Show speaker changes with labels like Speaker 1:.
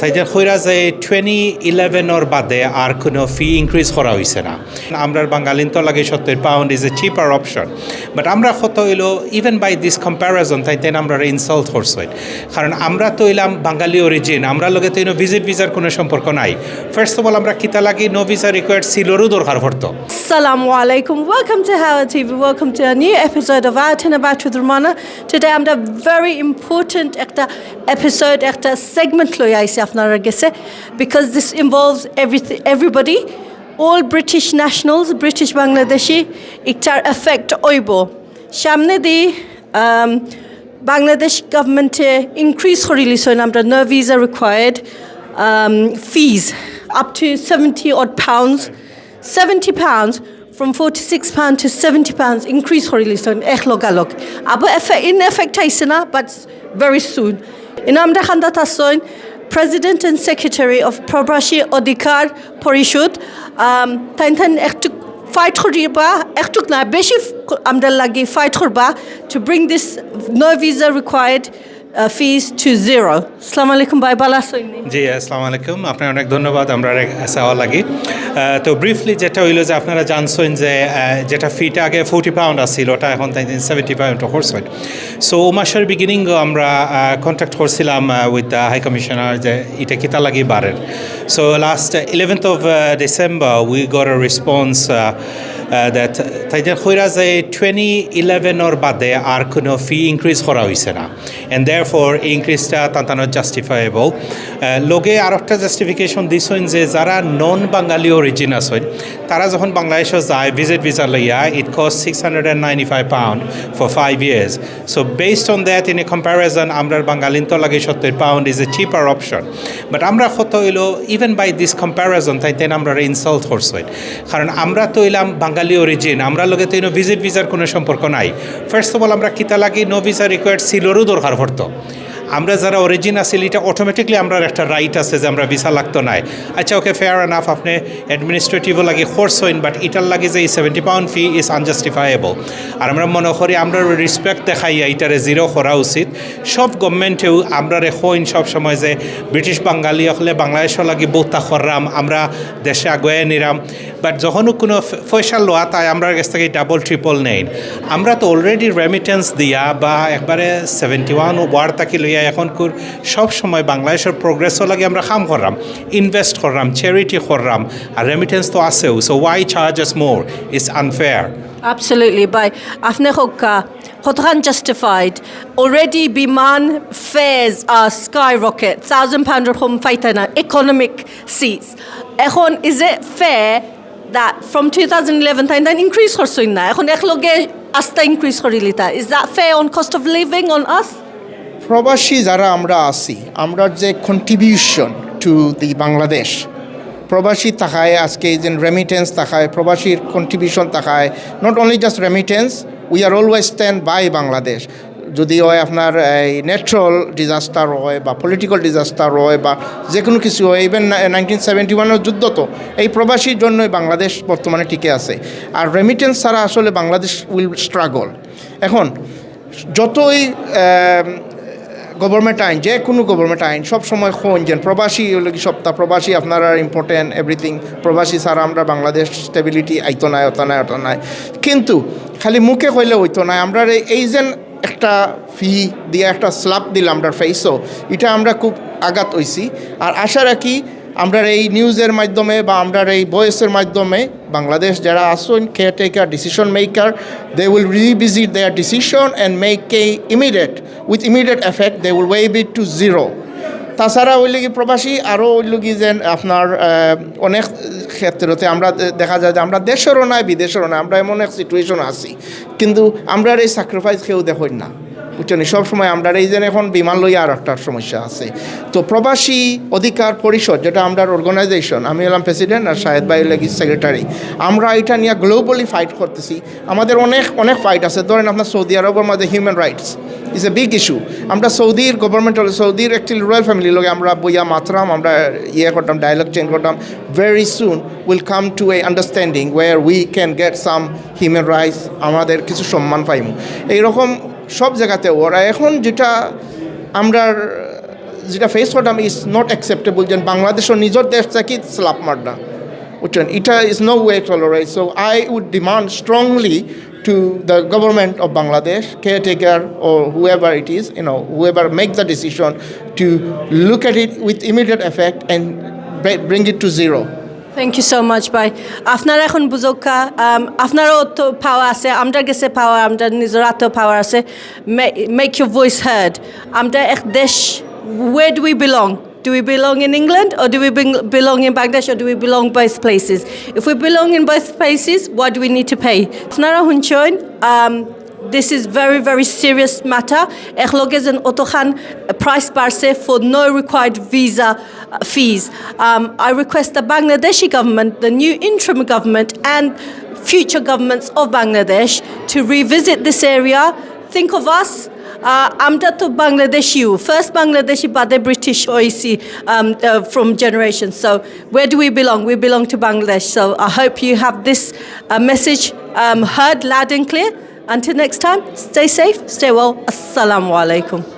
Speaker 1: তাই যে কইরা যে টুয়েন্টি ইলেভেনের বাদে আর কোনো ফি ইনক্রিজ করা হয়েছে না আমরা বাঙালিন তো লাগে সত্তর pound is a cheaper option but আমরা কত হইল ইভেন বাই দিস কম্প্যারিজন তাই তেন আমরা ইনসাল্ট করছি কারণ আমরা তো হইলাম বাঙালি অরিজিন আমরা লগে তো ভিজিট ভিসার কোনো সম্পর্ক নাই ফার্স্ট অফ অল আমরা কিতা লাগি নো ভিসা রিকোয়ার্ড সিলোরও দরকার পড়তো
Speaker 2: Assalamu alaikum. Welcome to Howard TV. Welcome to a new episode of About with Romana. Today I'm a very একটা episode, একটা segment লই আইছি আপনারা গেছে because this involves everything, everybody, all British nationals, British Bangladeshi, একটার effect ওইব সামনে দি um, Bangladesh গভর্নমেন্টে increase করে লিছেন আমরা no visa required um, fees up to 70 odd pounds 70 pounds from 46 pounds to 70 pounds increase করে লিছেন এক লগালগ আবার এফে- in effect আইছে না but very soon in আমরা খান্দা তাসন President and Secretary of Prabhashi Odikar Porishud um, তাইন তাইন একটু ফাইট করিবা একটু না বেশি আমরা লাগি ফাইট করবা to bring this no visa required fees to zero. আসসালামু আলাইকুম বাই বালা
Speaker 1: জি, আসসালামু আলাইকুম। আপনার অনেক ধন্যবাদ, আমরা চাওয়া লাগি। তো ব্রিফলি যেটা হইল যে আপনারা জানছেন যে যেটা ফিটা আগে ফোর্টি পাউন্ড আসছিল ওটা এখন তাই সেভেন্টি পাউন্ড হোর্স করছেন সো ও মাসের বিগিনিং আমরা কন্ট্যাক্ট করছিলাম উইথ দ্য হাই কমিশনার যে এটা কিতা লাগি বাড়ের so last eleventh of December we got response that তাই যে কইরা যে টুয়েন্টি ইলেভেনের বাদে আর কোনো ফি ইনক্রিজ করা হয়েছে না। অ্যান্ড দেয়ার ফর এই ইনক্রিজটা তান্তানো জাস্টিফাইবল লগে আর একটা জাস্টিফিকেশন দিছেন যে যারা নন বাঙালি অরিজিন আছেন তারা যখন বাংলাদেশে যায় ভিজিট ভিসা লইয়া it cost six hundred and ninety five pound for five years so based on that in a comparison আমরা বাঙালিন তো লাগে সত্তর pound is a cheaper option but আমরা কত হইল ইভেন বাই দিস কম্প্যারিজন তাই তেন আমরা ইনসাল্ট করছি কারণ আমরা তো হইলাম বাঙালি অরিজিন আমরা লগে তো ভিজিট ভিসার কোনো সম্পর্ক নাই। ফার্স্ট অফ অল আমরা কিতা লাগি নো ভিসা রিকোয়ার্ড সিলোরও দরকার পড়তো আমরা যারা অরিজিন আছি, এটা অটোমেটিকলি আমরা একটা রাইট আছে যে আমরা ভিসা লাগতো নাই। আচ্ছা ওকে ফেয়ার এনাফ আপনি অ্যাডমিনিস্ট্রেটিভও লাগে খরচ হইন বাট এটার লাগে যে এই seventy pound fee is unjustifiable আর আমরা মনে করি আমরা রেসপেক্ট দেখাইয়া এটারে জিরো করা উচিত। সব গভর্নমেন্টেও আমরা হইন সব সময় যে ব্রিটিশ বাঙালি হলে বাংলাদেশও লাগে বৌতা খররাম, আমরা দেশে আগুয়ে নিরাম। বাট যখনও কোনো পয়সা লোয়া তাই আমরা কাছ থেকে ডাবল ট্রিপল নেই আমরা তো অলরেডি রেমিটেন্স দিয়া বা একবারে সেভেন্টি ওয়ান ওয়ার তাকে লইয়া এখন কুর সব সময় বাংলাদেশের প্রোগ্রেসও লাগে আমরা কাম করলাম ইনভেস্ট করলাম চ্যারিটি করলাম আর রেমিটেন্স তো আছেও so why charges more is unfair
Speaker 2: Absolutely, by Afne Hokka, Hotran justified. Already Biman fares are skyrocket, thousand pound home fighter economic seats. Ehon, is it fair that from 2011 time then increase horsoin na? Ehon ekloge asta increase horilita. Is that fair on cost of living on us?
Speaker 3: প্রবাসী যারা আমরা আছি, আমরা যে contribution to the Bangladesh প্রবাসী তাকায় আজকে এই যে রেমিটেন্স তাকায় প্রবাসীর কন্ট্রিবিউশন তাকায় not only just remittance we are always stand by Bangladesh যদি হয় আপনার, এই ন্যাচারাল ডিজাস্টার হয় বা পলিটিক্যাল ডিজাস্টার হয় বা যে কোনো কিছু হয় ইভেন নাইনটিন সেভেন্টি ওয়ানের যুদ্ধ তো, এই প্রবাসীর জন্যই বাংলাদেশ বর্তমানে টিকে আছে। আর রেমিটেন্স ছাড়া আসলে বাংলাদেশ উইল স্ট্রাগল এখন, যতই গভর্নমেন্ট আইন, যে কোনো গভর্নমেন্ট আইন, সব সময় যেন প্রবাসী হলো কি সপ্তাহ প্রবাসী আপনারা ইম্পর্টেন্ট এভরিথিং প্রবাসী ছাড়া আমরা বাংলাদেশ স্টেবিলিটি আইতো নাই, অত নাই অত নাই। কিন্তু খালি মুখে কইলে হইতো নাই, আমরা এই- এই যে একটা ফি দিয়ে একটা স্লাপ দিলাম, আমরা ফেসও এটা আমরা খুব আঘাত হইছি। আর আশা রাখি আমরা এই নিউজের মাধ্যমে বা আমরা এই ভয়েসের মাধ্যমে বাংলাদেশ যারা আসুন caretaker decision maker they will revisit their decision and make a immediate with immediate effect they will waive it to zero তাছাড়া ওই কি প্রবাসী আরও ওই কি যেন আপনার অনেক ক্ষেত্রতে আমরা দেখা যায় যে আমরা দেশেরও নাই, বিদেশেরও নাই, আমরা এমন এক সিচুয়েশন আছি। কিন্তু আমরা এই স্যাক্রিফাইস কেউ দেখুন না। বুঝছেন? সব সময় আমরা এই যে এখন বিমান লইয়া আর একটা সমস্যা আছে। তো প্রবাসী অধিকার পরিষদ, যেটা আমরা অর্গানাইজেশন আমি হলাম প্রেসিডেন্ট আর শাহেদ ভাই লাগি সেক্রেটারি আমরা এটা নিয়ে গ্লোবালি ফাইট করতেছি। আমাদের অনেক অনেক ফাইট আছে। ধরেন আপনার সৌদি আরবের মধ্যে human rights is a big issue আমরা সৌদির গভর্নমেন্ট সৌদির অ্যাকচুয়ালি রয়্যাল ফ্যামিলির লগে আমরা বইয়া মাত্রাম, আমরা ইয়ে করতাম ডায়লগ চেঞ্জ করতাম। Very soon will come to a understanding where we can get some human rights আমাদের কিছু সম্মান পাইমু। এইরকম সব জায়গাতে ওরা এখন যেটা আমরা যেটা ফেস করতাম ইজ নট অ্যাকসেপ্টেবল যে বাংলাদেশের নিজের দেশ থেকে স্লাপ মারনা বুঝছেন এটা is no way tolerate so I would demand strongly to the government of Bangladesh, caretaker or whoever it is, you know, whoever make the decision to look at it with immediate effect and br- bring it to zero.
Speaker 2: Thank you so much ভাই আপনারা এখন বুঝকা আপনারও তো পাওয়ার আছে আমরা গেছে পাওয়ার আমরা নিজের হাতে পাওয়ার আছে মেক ইউর ভয়েস হার্ড আমরা এক দেশ where do we belong do we belong in England or do we beng- belong in Bangladesh or do we belong both places if we belong in both places what do we need to pay আপনারা শুনছেন um, This is very, very serious matter. Echloges and Otokhan price barse for no required visa uh, fees. Um, I request the Bangladeshi government, the new interim government, and future governments of Bangladesh to revisit this area. Think of us. Uh, আমরা তো Bangladeshi first Bangladeshi বাদে British হয়েছি um, uh, from generations. So where do we belong? We belong to Bangladesh. So I hope you have this uh, message um, heard loud and clear. Until next time, stay safe, stay well. Assalamu alaikum.